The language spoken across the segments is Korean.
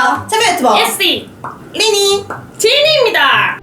안녕하세요. 참여 유튜버 예스 리니. 지인입니다.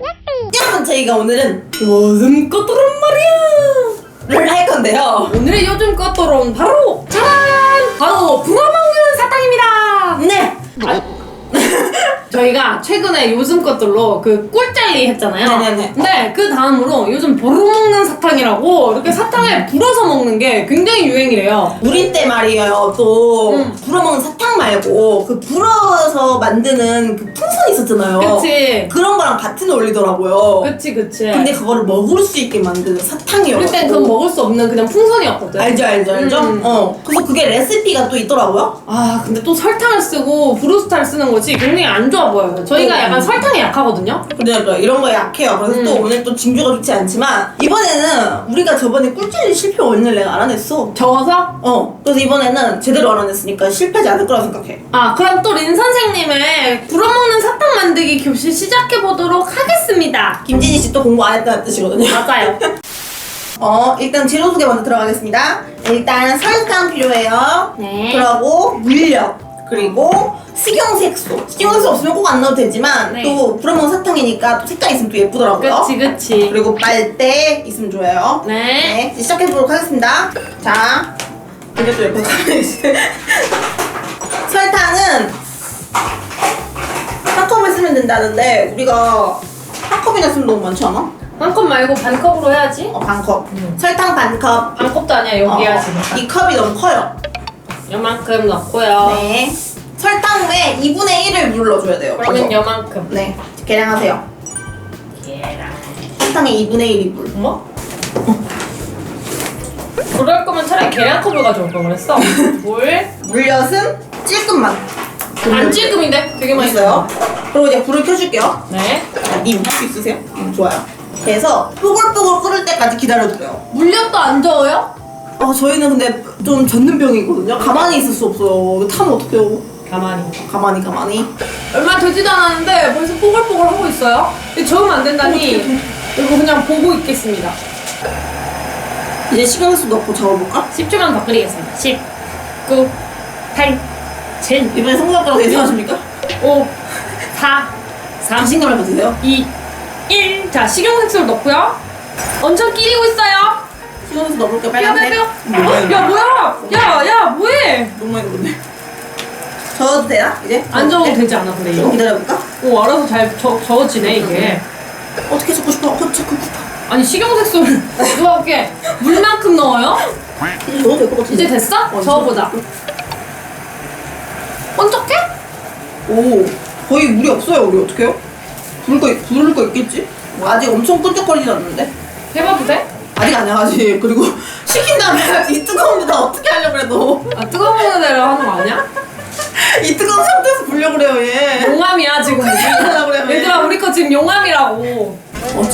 여러분 저희가 오늘은 요즘 것들은 말이야. 를 할 건데요. 오늘의 요즘 것들은 바로 짜란 바로 불어먹는 사탕입니다. 네. 저희가 최근에 요즘 것들로 그 꿀젤리 했잖아요. 네네네. 근데 그 다음으로 요즘 불어먹는 사탕이라고 이렇게 사탕에 불어서 먹는 게 굉장히 유행이래요. 우리 때 말이에요. 또 음. 불어 먹는 사탕 말고 그 불어서 만드는 그 풍선 있었잖아요. 그치? 그런 거랑 같은 원리더라고요. 그치 그치. 근데 그거를 먹을 수 있게 만드는 사탕이었고. 우리 땐 그건 먹을 수 없는 그냥 풍선이었거든. 알죠 알죠 알죠. 음. 어. 그래서 그게 레시피가 또 있더라고요. 아 근데 또 설탕을 쓰고 브루스타를 쓰는 거지 굉장히 안 좋아 보여요. 저희가 음. 약간 설탕에 약하거든요. 그러니까 이런 거 약해요. 그래서 음. 또 오늘 또 징조가 좋지 않지만 이번에는 우리가 저번에 꿀찔리 실패 원인을 내가 알아냈어. 적어서 어. 그래서 이번에는 제대로 알아냈으니까 실패하지 않을 거라 생각해. 아 그럼 또 린 선생님의 불어먹는 사탕 만들기 교실 시작해 보도록 하겠습니다. 김진희 씨 또 공부 안 했다는 뜻이거든요. 맞아요. 어, 일단 재료 소개 먼저 들어가겠습니다. 일단 설탕 필요해요. 네. 그리고 물엿. 그리고 식용색소. 식용색소 없으면 꼭 안 넣어도 되지만 네. 또 불어먹는 사탕이니까 또 색깔 있으면 또 예쁘더라고요. 그치 그치. 그리고 빨대 있으면 좋아요. 네. 네, 이제 시작해보도록 하겠습니다. 자, 이게 또 있어. 설탕은 한 컵을 쓰면 된다는데 우리가 한 컵이나 쓰면 너무 많지 않아? 한 컵 말고 반 컵으로 해야지. 어, 반 컵. 음. 설탕 반 컵. 반 컵도 아니야 여기야 어, 지금. 이 컵이 너무 커요. 요만큼 넣고요. 네. 설탕에 2분의 1을 물 넣어줘야 돼요. 그러면 그래서. 요만큼. 네, 계량하세요. 계란. 설탕의 2분의 1이 물. 뭐? 그럴 거면 차라리 계란컵을 가져올 걸 그랬어. 물. 물엿은 찔끔만. 안 찔끔인데? 되게 많이 있어요. 그리고 이제 불을 켜줄게요. 네. 아, 님, 할수 있으세요? 음, 좋아요. 그래서 뽀글뽀글 끓을 때까지 기다려줘요. 물엿도 안 저어요? 아, 저희는 근데 좀 젖는 병이거든요. 가만히 있을 수 없어요. 이거 타면 어떡해요? 가만히. 가만히, 가만히. 얼마 되지도 않았는데 벌써 뽀글뽀글 하고 있어요. 근데 저으면 안 된다니. 이거 그냥 보고 있겠습니다. 이제 식용색소 넣고 저어볼까? 10초만 더 끓이겠습니다. 10, 9, 8, 7, 이번에 성공할 거라고 예상하십니까? 5, 4, 3, 자신감을 가지세요. 2, 1. 자, 식용색소를 넣고요. 엄청 끼리고 있어요. 식용색소 넣어볼게요. 야, 야, 빨간색. 야. 뭐야, 야, 뭐야? 야, 야, 뭐해? 너무 많이 넣었네. 저어도 되나? 이제? 안 저어도 네. 되지 않아, 그래, 좀 이거? 기다려볼까? 오, 알아서 잘 저, 저어지네, 이게. 어떻게 적고 싶어? 어, 적고 싶어. 아니, 식용색소를 이렇게 물만큼 넣어요? 이제 넣어도 될것 같은데. 이제 됐어? 어, 저어보자. 번쩍해? 오, 거의 물이 없어요. 우리 어떡해요? 부를 거, 부를 거 있겠지? 아직 엄청 끈적거리진 않는데? 해봐도 돼? 아직 아니야, 아직. 그리고 시킨 다음에 이 뜨거운 데다 어떻게 하려고 그래, 너. 아, 뜨거운 데로 하는 거 아니야? 이 뜨거운 상태에서 불려고 그래요, 얘. 용암이야, 지금. 하려고 그래요, 얘. 얘들아, 우리 거 지금 용암이라고.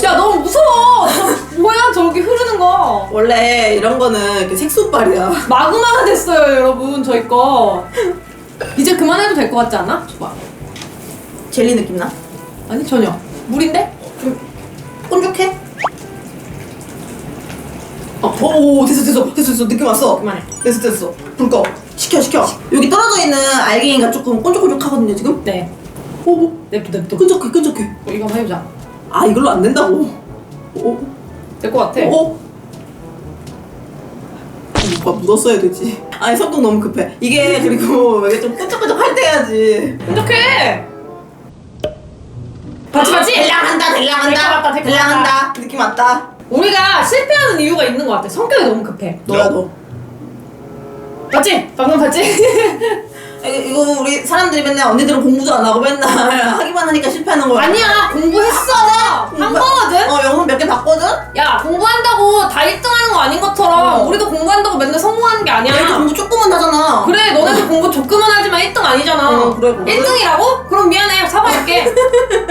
야, 너무 무서워. 저, 뭐야, 저기 흐르는 거. 원래 이런 거는 이렇게 색소빨이야. 마그마가 됐어요, 여러분, 저희 거. 이제 그만해도 될 것 같지 않아? 봐봐. 젤리 느낌 나? 아니, 전혀. 물인데? 좀 끈적해? 어, 오, 됐어, 됐어, 됐어, 됐어. 느낌 왔어. 그만해. 됐어, 됐어. 불 꺼. 시켜, 시켜. 여기 떨어져 있는 알갱이가 조금 끈적끈적하거든요, 지금? 네. 오, 냅둬, 냅둬. 끈적해, 끈적해. 어, 이거 한번 해보자. 아, 이걸로 안 된다고. 오, 될 것 같아. 오. 오빠 묻었어야 되지. 아니, 성동 너무 급해. 이게 그리고 이게 좀 끈적끈적 할 때 해야지. 끈적해! 맞지, 맞지? del랑한다, 될것 같다, del랑한다. 느낌 왔다. 우리가 실패하는 이유가 있는 것 같아. 성격이 너무 급해. 너야, 너. 맞지? 방금 봤지? 이- 이거 우리 사람들이 맨날 언니들은 공부도 안 하고 맨날 하기만 하니까 실패하는 거야. 아니야, 공부했어! 한 거거든? 어, 영상 몇개 봤거든? 야, 공부한다고 다 1등 하는 거 아닌 것처럼 어. 우리도 공부한다고 맨날 성공하는 게 아니야. 얘도 공부 조금만 하잖아. 그래, 너네도 공부 조금은 하지만 1등 아니잖아. 어, 그래, 그래. 1등이라고? 그럼 미안해. 사과할게.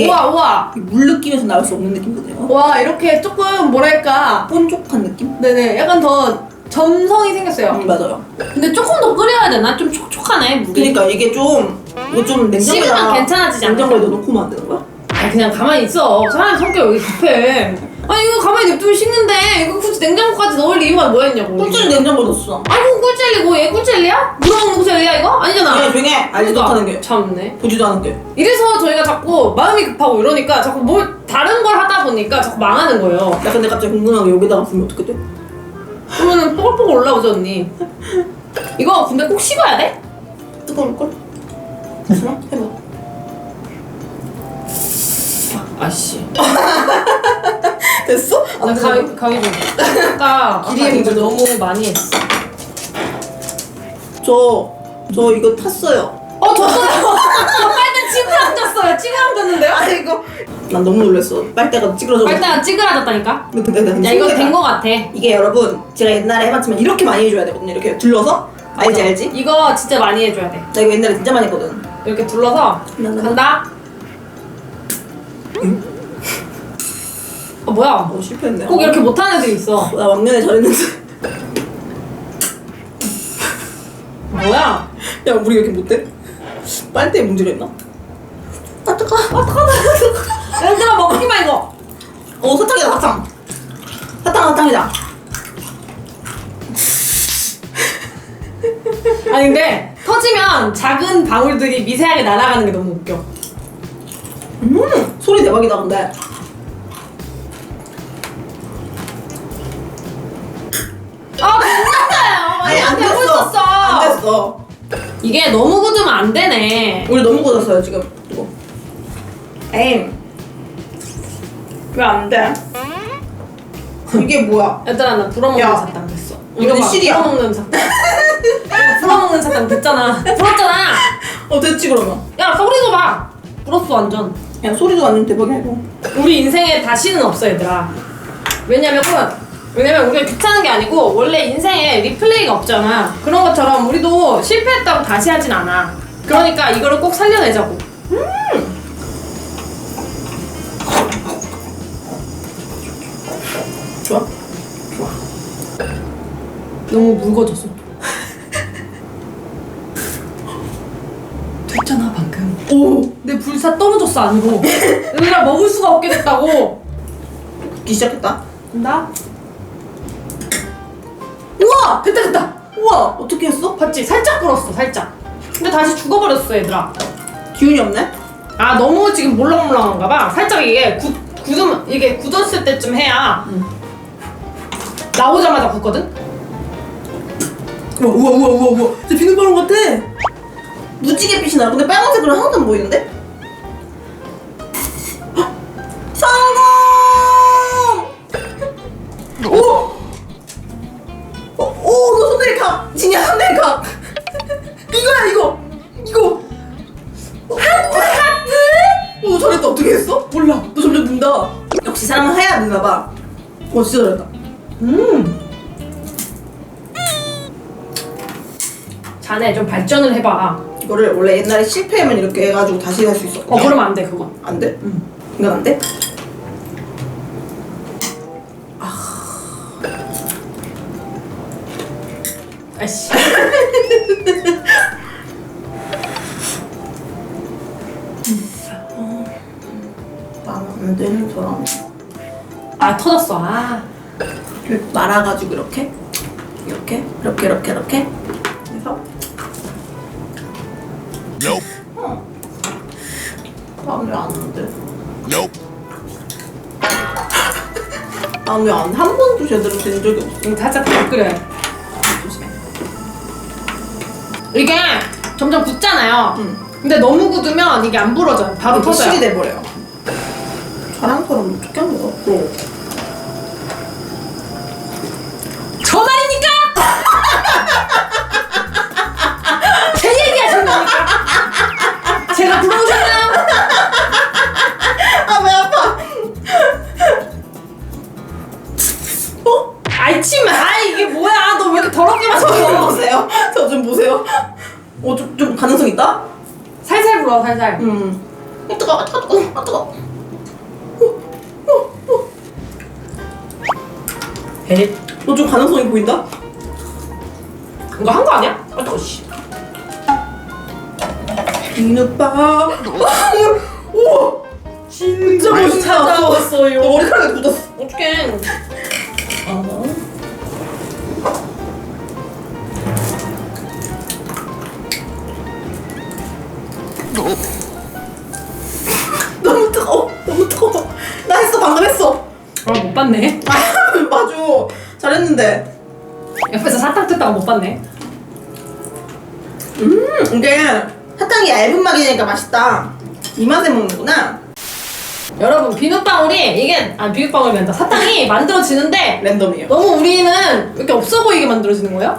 이게 우와, 우와. 물 느낌에서 나올 수 없는 느낌이거든요. 와, 이렇게 조금 뭐랄까. 쫀쫀한 느낌? 네네, 약간 더 점성이 생겼어요. 음, 맞아요. 근데 조금 더 끓여야 되나? 좀 촉촉하네, 물이. 그러니까 이게 좀 이거 좀 냉장고에다 식으면 괜찮아지지 않나? 냉장고에 넣어놓고만 안 되는 거야? 아니, 그냥 가만히 있어. 사람 성격 여기 급해. 아니 이거 가만히 냅두면 식는데 이거 굳이 냉장고까지 넣을 이유가 뭐였냐고. 꿀jel리 냉장고 넣었어. 아이고 꿀젤리고 얘 꿀젤리야? 물어먹는 젤리야 이거? 아니잖아. 야, 조용해. 알지도 못하는 게. 참네. 보지도 않은 게. 이래서 저희가 자꾸 마음이 급하고 이러니까 자꾸 뭘 다른 걸 하다 보니까 자꾸 망하는 거예요. 야, 근데 갑자기 궁금한 게 여기다가 부으면 어떻게 돼? 그러면은 뽀글뽀글 올라오죠 언니. 이거 근데 꼭 식어야 돼? 뜨거울걸? 괜찮아? 해봐. 아씨. 됐어? 나 안 가위 가위 좀. 아까 아까 길이에 이거 문제죠. 너무 많이 했어. 저, 저 이거 탔어요. 어 졌어요. 저 빨대 찌그러 졌어요. 찌그러 졌는데요? 아이고. 난 너무 놀랐어. 빨대가 찌그러져. 빨대 가 찌그러졌다니까. 근데 근데 근데 야 이거. 된 거 같아. 이게 여러분 제가 옛날에 해봤지만 이렇게 많이 해줘야 되거든요. 이렇게 둘러서 알지 알지? 이거 진짜 많이 해줘야 돼. 나 이거 옛날에 진짜 많이 했거든. 이렇게 둘러서 나, 나, 나. 간다. 어 뭐야? 어 실패했네. 꼭 이렇게 못하는 애들이 있어. 나 왕년에 잘했는데. 뭐야? 야 우리 왜 이렇게 못해? 빨대에 문제가 있나? 아 뜨거. 아 뜨거. 얘들아 먹기만 이거. 어 사탕이다 사탕. 사탕 사탕이다. 아니 근데 터지면 작은 방울들이 미세하게 날아가는 게 너무 웃겨. 음 소리 대박이다 근데. 안 되고 됐어. 있었어. 안 됐어. 이게 너무 굳으면 안 되네. 우리 너무 굳었어요 지금. 이거. 에이. 왜안 돼? 이게 뭐야? 얘들아 나 불어먹는 야. 사탕 됐어. 이거 봐, 실이야. 불어먹는 사탕. 이거 불어먹는 사탕 됐잖아. 불었잖아. 어 됐지 그러면. 야 소리도 봐. 불었어 완전. 야 소리도 완전 대박이야 이거. 우리 인생에 다시는 없어 얘들아. 왜냐면 왜냐면 우리가 귀찮은 게 아니고 원래 인생에 리플레이가 없잖아. 그런 것처럼 우리도 실패했다고 다시 하진 않아. 그러니까 이거를 꼭 살려내자고. 좋아? 좋아. 너무 묽어졌어. 됐잖아 방금. 오. 내 불사 떨어졌어 안으로. 얘들아 먹을 수가 없게 됐다고. 기 시작했다. 나 됐다 됐다. 우와 어떻게 했어? 봤지? 살짝 불었어 살짝. 근데 다시 죽어버렸어 얘들아. 기운이 없네. 아 너무 지금 몰랑몰랑한가 봐. 살짝 이게 굳 굳으면 이게 굳었을 때쯤 해야 응. 나오자마자 굳거든. 우와 우와 우와 우와 우와. 진짜 비눗방울 같아. 무지개 빛이 나. 근데 빨간색으로 하나도 안 보이는데? 헉! 성공! 오! 오, 오, 진짜 잘했다. 음! 자네 좀 발전을 해봐. 이거를 원래 옛날에 실패하면 이렇게 해가지고 다시 할 수 있었거든. 어 그러면 안 돼 그건. 안 돼? 응. 이건 안 돼? 아씨. 나는 안 되는 사람. 아 터졌어. 아. 말아가지고 이렇게 이렇게 이렇게 이렇게 이렇게 해서 Nope. 어. 나는 왜안 돼? Nope. 나는 왜안 돼? 한 번도 제대로 된 적이 없어. 이거 살짝 더 끓여야 돼. 조심해. 이게 점점 굳잖아요. 응. 근데 너무 굳으면 이게 안 부러져요. 바로 터져요. 실이 돼버려요. 자랑처럼 어떻게 한 거야? 또. 음. 아, 뜨거, 아, 뜨거, 아, 뜨거. 에? 너좀 가능성이 보인다? 이거 한 거 아니야? 아 뜨거 씨. 비눗방울. 우와! 진짜 멋있다. 찾아왔어요. 너 머리카락이 굳었어. 어떡해. 어. 너 했어 방금 했어. 아, 못 봤네. 아 맞아. 잘했는데. 옆에서 사탕 뜯다가 못 봤네. 음 이게 사탕이 얇은 막이니까 맛있다. 이 맛에 먹는구나. 여러분, 비눗방울이, 이게, 아, 비눗방울이 된다. 사탕이 만들어지는데, 랜덤이에요. 너무 우리는 이렇게 없어 보이게 만들어지는 거예요?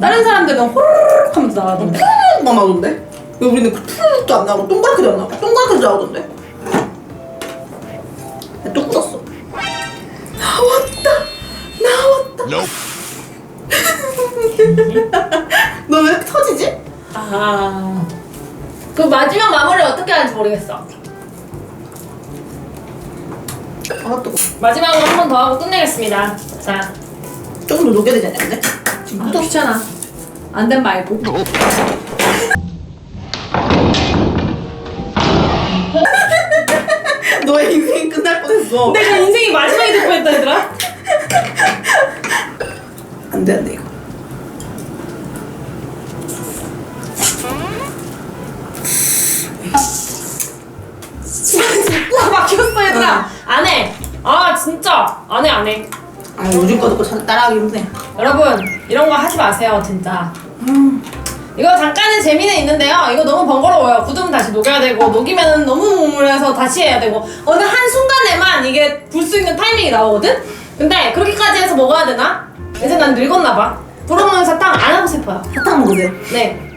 다른 사람들은 호르륵 하면서 나가던데. 푸르륵만 나오던데? 왜 우리는 그 푸르륵도 안 나오고 동그랗게도 안 나오고 동그랗게도 나오던데? 너 왜 터지지? 아. 그 마지막 마무리를 어떻게 하는지 모르겠어. 아 뜨거. 마지막으로 한 번 더 하고 끝내겠습니다. 자, 조금 더 녹여야 되지 않냐 근데? 지금 아, 묻었어. 귀찮아. 안 된 말고. 너의 인생이 끝날 뻔했어. 내가 인생이 마지막이 될 뻔했다, 얘들아. 안돼 안돼 이거. 꽉 막혔어, 얘들아. 안 해. 아, 진짜. 안 해, 안 해. 아 요즘 거 듣고 잘 따라하기 힘드네. 여러분, 이런 거 하지 마세요, 진짜. 이거 잠깐의 재미는 있는데요. 이거 너무 번거로워요. 굳으면 다시 녹여야 되고, 녹이면 너무 뭉물해서 다시 해야 되고, 어느 한 순간에만 이게 불 수 있는 타이밍이 나오거든? 근데 그렇게까지 해서 먹어야 되나? 이제 난 늙었나봐. 부러먹는 사탕 안 하고 싶어요. 사탕 먹으세요. 네.